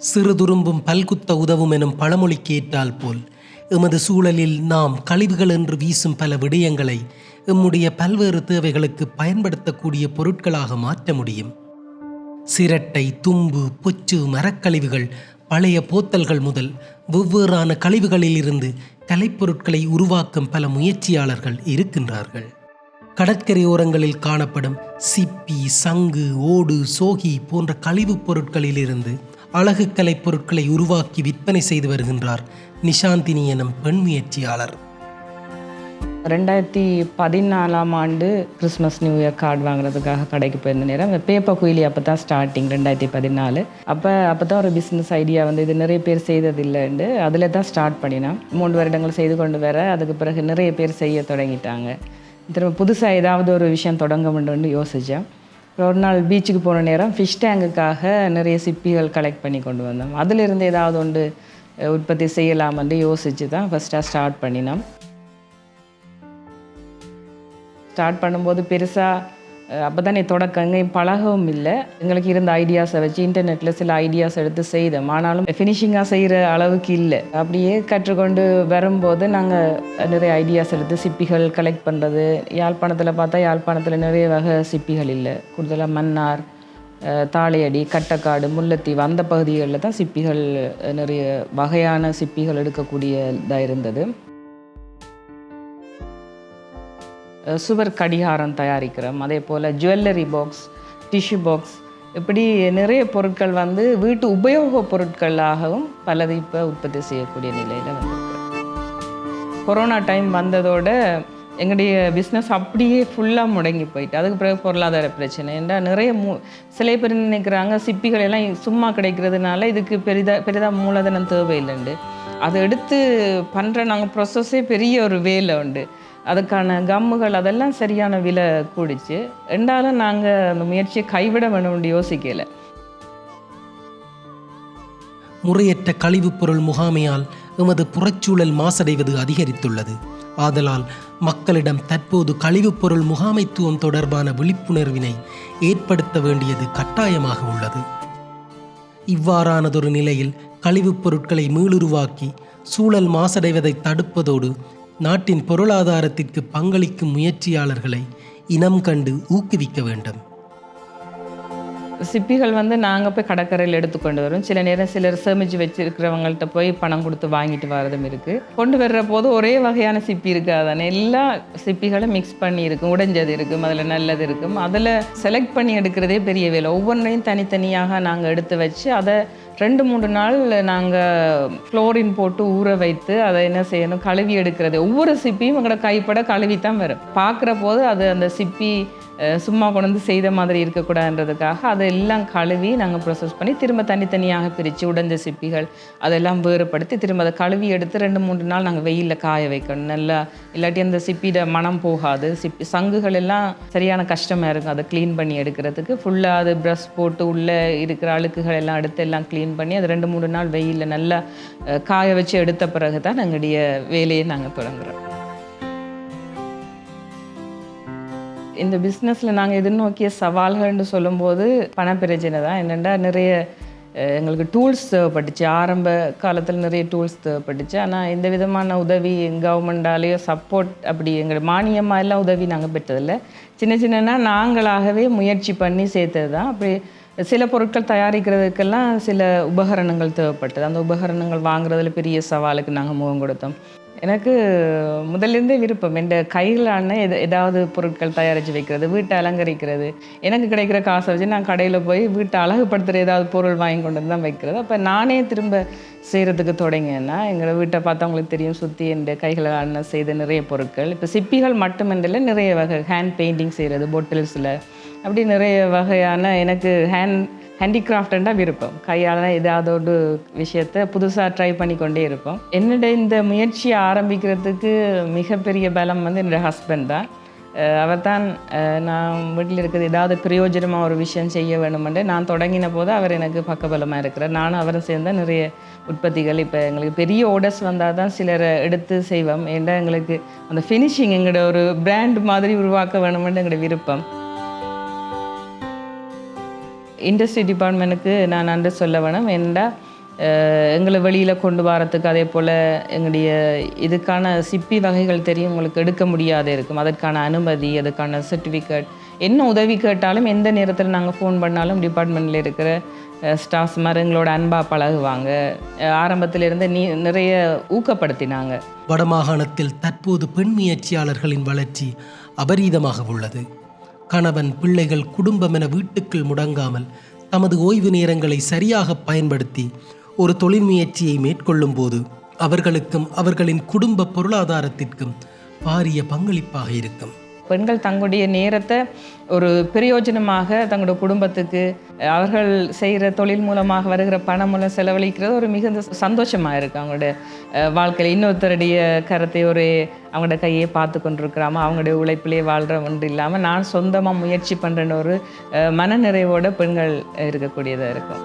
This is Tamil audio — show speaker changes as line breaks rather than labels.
சிறுதுரும்பும் பல்குத்த உதவும் எனும் பழமொழிக்கு ஏற்றால் போல் எமது சூழலில் நாம் கழிவுகள் என்று வீசும் பல விடயங்களை எம்முடைய பல்வேறு தேவைகளுக்கு பயன்படுத்தக்கூடிய பொருட்களாக மாற்ற முடியும். சிரட்டை தும்பு பொச்சு மரக்கழிவுகள் பழைய போத்தல்கள் முதல் வெவ்வேறான கழிவுகளிலிருந்து கலைப்பொருட்களை உருவாக்கும் பல முயற்சியாளர்கள் இருக்கின்றார்கள். கடற்கரையோரங்களில் காணப்படும் சிப்பி சங்கு ஓடு சோகி போன்ற கழிவுப் பொருட்களிலிருந்து அழகு பொருட்களை உருவாக்கி விற்பனை செய்து வருகின்றார் நிஷாந்தினி எனும் பெண் முயற்சியாளர்.
ரெண்டாயிரத்தி பதினாலாம் ஆண்டு கிறிஸ்மஸ் நியூ இயர் கார்டு வாங்குறதுக்காக கடைக்கு போயிருந்த நேரம் பேப்பர் குயிலி அப்போ தான் ஸ்டார்டிங் ரெண்டாயிரத்தி பதினாலு. அப்போ அப்போ தான் ஒரு பிஸ்னஸ் ஐடியா வந்து இது நிறைய பேர் செய்ததில்லைண்டு அதில் தான் ஸ்டார்ட் பண்ணினேன் மூன்று வருடங்கள் செய்து கொண்டு வர அதுக்கு பிறகு நிறைய பேர் செய்ய தொடங்கிட்டாங்க. திரும்ப புதுசாக ஏதாவது ஒரு விஷயம் தொடங்க வேண்டும்னு யோசித்தேன் ஒரு நாள் பீச்சுக்கு போன நேரம் ஃபிஷ் டேங்குக்காக நிறைய சிப்பிகள் கலெக்ட் பண்ணி கொண்டு வந்தோம். அதிலிருந்து ஏதாவது ஒன்று உற்பத்தி உற்பத்தி செய்யலாமென்று யோசித்து தான் ஃபஸ்ட்டாக ஸ்டார்ட் பண்ணினோம். ஸ்டார்ட் பண்ணும்போது பெருசாக அப்போ தான் தொடக்கம் எங்கேயும் பழகவும் இல்லை. எங்களுக்கு இருந்த ஐடியாஸை வச்சு இன்டர்நெட்டில் சில ஐடியாஸ் எடுத்து செய்தோம். ஆனாலும் ஃபினிஷிங்காக செய்கிற அளவுக்கு இல்லை. அப்படியே கற்றுக்கொண்டு வரும்போது நாங்கள் நிறைய ஐடியாஸ் எடுத்து சிப்பிகள் கலெக்ட் பண்ணுறது யாழ்ப்பாணத்தில் பார்த்தா யாழ்ப்பாணத்தில் நிறைய வகை சிப்பிகள் இல்லை. கூடுதலாக மன்னார் தாளையடி கட்டக்காடு முல்லைத்தீவு அந்த பகுதிகளில் தான் சிப்பிகள் நிறைய வகையான சிப்பிகள் எடுக்கக்கூடிய இதாக இருந்தது. சுவர் கடிகாரம் தயாரிக்கிறோம். அதே போல் ஜுவல்லரி பாக்ஸ் டிஷ்யூ பாக்ஸ் இப்படி நிறைய பொருட்கள் வந்து வீட்டு உபயோகப் பொருட்களாகவும் பலது இப்போ உற்பத்தி செய்யக்கூடிய நிலையில் வந்திருக்கு. கொரோனா டைம் வந்ததோட எங்களுடைய பிஸ்னஸ் அப்படியே ஃபுல்லாக முடங்கி போயிட்டு அதுக்கு பிறகு பொருளாதார பிரச்சனை. என்றால் நிறைய மூ சில பேர் நினைக்கிறாங்க சிப்பிகள் எல்லாம் சும்மா கிடைக்கிறதுனால இதுக்கு பெரிதாக பெரிதாக மூலதனம் தேவையில்லைண்டு. அதை எடுத்து பண்ணுற நாங்கள் ப்ரொசஸே பெரிய ஒரு வேலை உண்டு. அதுக்கான கம்முகள் அதெல்லாம் சரியான விலை கூடிச்சு. ரெண்டாலும் நாங்கள் அந்த முயற்சியை கைவிட வேணும்னு யோசிக்கலை.
முறையற்ற கழிவுப் பொருள் முகாமையால் எமது புறச்சூழல் மாசடைவது அதிகரித்துள்ளது. ஆதலால் மக்களிடம் தற்போது கழிவுப் பொருள் முகாமைத்துவம் தொடர்பான விழிப்புணர்வினை ஏற்படுத்த வேண்டியது கட்டாயமாக உள்ளது. இவ்வாறானதொரு நிலையில் கழிவுப் பொருட்களை மீளுருவாக்கி சூழல் மாசடைவதை தடுப்பதோடு நாட்டின் பொருளாதாரத்திற்கு பங்களிக்கும் முயற்சியாளர்களை இனம் கண்டு ஊக்குவிக்க வேண்டும்.
சிப்பிகள் வந்து நாங்கள் போய் கடற்கரையில் எடுத்துக்கொண்டு வரோம். சில நேரம் சிலர் சேமிச்சு வச்சுருக்கிறவங்கள்ட்ட போய் பணம் கொடுத்து வாங்கிட்டு வரதும் இருக்குது கொண்டு வர்ற போது ஒரே வகையான சிப்பி இருக்காதானே எல்லா சிப்பிகளும் மிக்ஸ் பண்ணி இருக்கும். உடைஞ்சது இருக்கும் அதில் நல்லது இருக்கும். அதில் செலக்ட் பண்ணி எடுக்கிறதே பெரிய வேலை. ஒவ்வொன்றையும் தனித்தனியாக நாங்கள் எடுத்து வச்சு அதை ரெண்டு மூணு நாள் நாங்கள் ஃப்ளோரின் போட்டு ஊற வைத்து அதை என்ன செய்யணும் கழுவி எடுக்கிறது. ஒவ்வொரு சிப்பியும் எங்களோட கைப்பட கழுவி தான் வரும். பார்க்குற போது அது அந்த சிப்பி சும்மா கொண்டு வந்து செய்த மாதிரி இருக்கக்கூடாதுன்றதுக்காக அதை எல்லாம் கழுவி நாங்கள் ப்ரொசஸ் பண்ணி திரும்ப தனித்தனியாக பிரித்து உடைஞ்ச சிப்பிகள் அதெல்லாம் வேறுபடுத்தி திரும்ப அதை கழுவி எடுத்து ரெண்டு மூன்று நாள் நாங்கள் வெயிலில் காய வைக்கணும். நல்லா இல்லாட்டி அந்த சிப்பிட மனம் போகாது. சிப்பி சங்குகள் எல்லாம் சரியான கஷ்டமாக இருக்கும். அதை க்ளீன் பண்ணி எடுக்கிறதுக்கு. ஃபுல்லாக அது ப்ரஷ் போட்டு உள்ளே இருக்கிற அழுக்குகள் எல்லாம் எடுத்து எல்லாம் க்ளீன் பண்ணி அது ரெண்டு மூணு நாள் வெயிலில் நல்லா காய வச்சு எடுத்த பிறகு தான் எங்களுடைய வேலையை நாங்கள் தொடங்குறோம். இந்த பிஸ்னஸில் நாங்கள் எதிர்நோக்கிய சவால்கள்னு சொல்லும்போது பணப்பிரச்சனை தான். என்னென்னா நிறைய எங்களுக்கு டூல்ஸ் தேவைப்பட்டுச்சு. ஆரம்ப காலத்தில் நிறைய டூல்ஸ் தேவைப்பட்டுச்சு. ஆனால் எந்த விதமான உதவி கவர்மெண்டாலேயோ சப்போர்ட் அப்படி எங்கள் மானியமாக எல்லாம் உதவி நாங்கள் பெற்றதில்லை. சின்ன சின்னன்னா நாங்களாகவே முயற்சி பண்ணி சேர்த்தது தான் அப்படி சில பொருட்கள் தயாரிக்கிறதுக்கெல்லாம் சில உபகரணங்கள் தேவைப்பட்டது. அந்த உபகரணங்கள் வாங்குறதுல பெரிய சவாலுக்கு நாங்கள் முகம் கொடுத்தோம். எனக்கு முதலிருந்தே விருப்பம் என் கைகளான எது ஏதாவது பொருட்கள் தயாரித்து வைக்கிறது வீட்டை அலங்கரிக்கிறது. எனக்கு கிடைக்கிற காசை வச்சு நான் கடையில் போய் வீட்டை அழகுப்படுத்துகிற ஏதாவது பொருள் வாங்கி கொண்டு வந்து தான் வைக்கிறது. அப்போ நானே திரும்ப செய்கிறதுக்கு தொடங்கினேன்னா எங்களை வீட்டை பார்த்தா உங்களுக்கு தெரியும் சுற்றி என் கைகளான செய்த நிறைய பொருட்கள். இப்போ சிப்பிகள் மட்டுமன்றல நிறைய வகை ஹேண்ட் பெயிண்டிங் செய்கிறது பொட்டில்ஸில் அப்படி நிறைய வகையான எனக்கு ஹேண்ட் ஹேண்டிகிராஃப்டண்டா விருப்பம். கையால் ஏதாவது ஒரு விஷயத்த புதுசாக ட்ரை பண்ணி கொண்டே இருப்போம். என்னுடைய இந்த முயற்சியை ஆரம்பிக்கிறதுக்கு மிகப்பெரிய பலம் வந்து என்னோடய ஹஸ்பண்ட் தான். அவர் தான் நான் வீட்டில் இருக்கிறது ஏதாவது பிரயோஜனமாக ஒரு விஷயம் செய்ய வேணுமென்று நான் தொடங்கின போது அவர் எனக்கு பக்கபலமாக இருக்கிறார். நானும் அவரும் சேர்ந்த நிறைய உற்பத்திகள் இப்போ எங்களுக்கு பெரிய ஆர்டர்ஸ் வந்தால் தான் சிலரை எடுத்து செய்வோம். ஏன்னா எங்களுக்கு அந்த ஃபினிஷிங் எங்களோட ஒரு பிராண்ட் மாதிரி உருவாக்க வேணுமென்று எங்களோட விருப்பம். இண்டஸ்ட்ரி டிபார்ட்மெண்ட்டுக்கு நான் நன்றி சொல்ல வேணும். ஏன்னா எங்களை வெளியில் கொண்டு வரத்துக்கு அதே போல் எங்களுடைய இதுக்கான சிப்பி வகைகள் தெரியும் உங்களுக்கு எடுக்க முடியாத இருக்கும். அதற்கான அனுமதி அதுக்கான சர்டிஃபிகேட் என்ன உதவி கேட்டாலும் எந்த நேரத்தில் நாங்கள் ஃபோன் பண்ணாலும் டிபார்ட்மெண்ட்டில் இருக்கிற ஸ்டாஃப்ஸ் மாதிரி எங்களோட அன்பாக பழகுவாங்க. ஆரம்பத்திலிருந்து நீ நிறைய ஊக்கப்படுத்தினாங்க.
வடமாகாணத்தில் தற்போது பெண் முயற்சியாளர்களின் வளர்ச்சி அபரீதமாக உள்ளது. கணவன் பிள்ளைகள் குடும்பம் என வீட்டுக்குள் முடங்காமல் தமது ஓய்வு நேரங்களை சரியாக பயன்படுத்தி ஒரு தொழில் முயற்சியை மேற்கொள்ளும் போது அவர்களுக்கும் அவர்களின் குடும்ப பொருளாதாரத்திற்கும் பாரிய பங்களிப்பாக இருக்கும்.
பெண்கள் தங்களுடைய நேரத்தை ஒரு பிரயோஜனமாக தங்களோட குடும்பத்துக்கு அவர்கள் செய்கிற தொழில் மூலமாக வருகிற பணம் மூலம் செலவழிக்கிறது ஒரு மிகுந்த சந்தோஷமாக இருக்குது அவங்களுடைய வாழ்க்கையில். இன்னொருத்தருடைய கரத்தை ஒரு அவங்களோட கையை பார்த்து கொண்டிருக்கிறாம அவங்களுடைய உழைப்பிலே வாழ்கிற ஒன்று இல்லாமல் நான் சொந்தமாக முயற்சி பண்ணுறேன்னு ஒரு அஹ், மனநிறைவோட பெண்கள் இருக்கக்கூடியதாக இருக்கும்.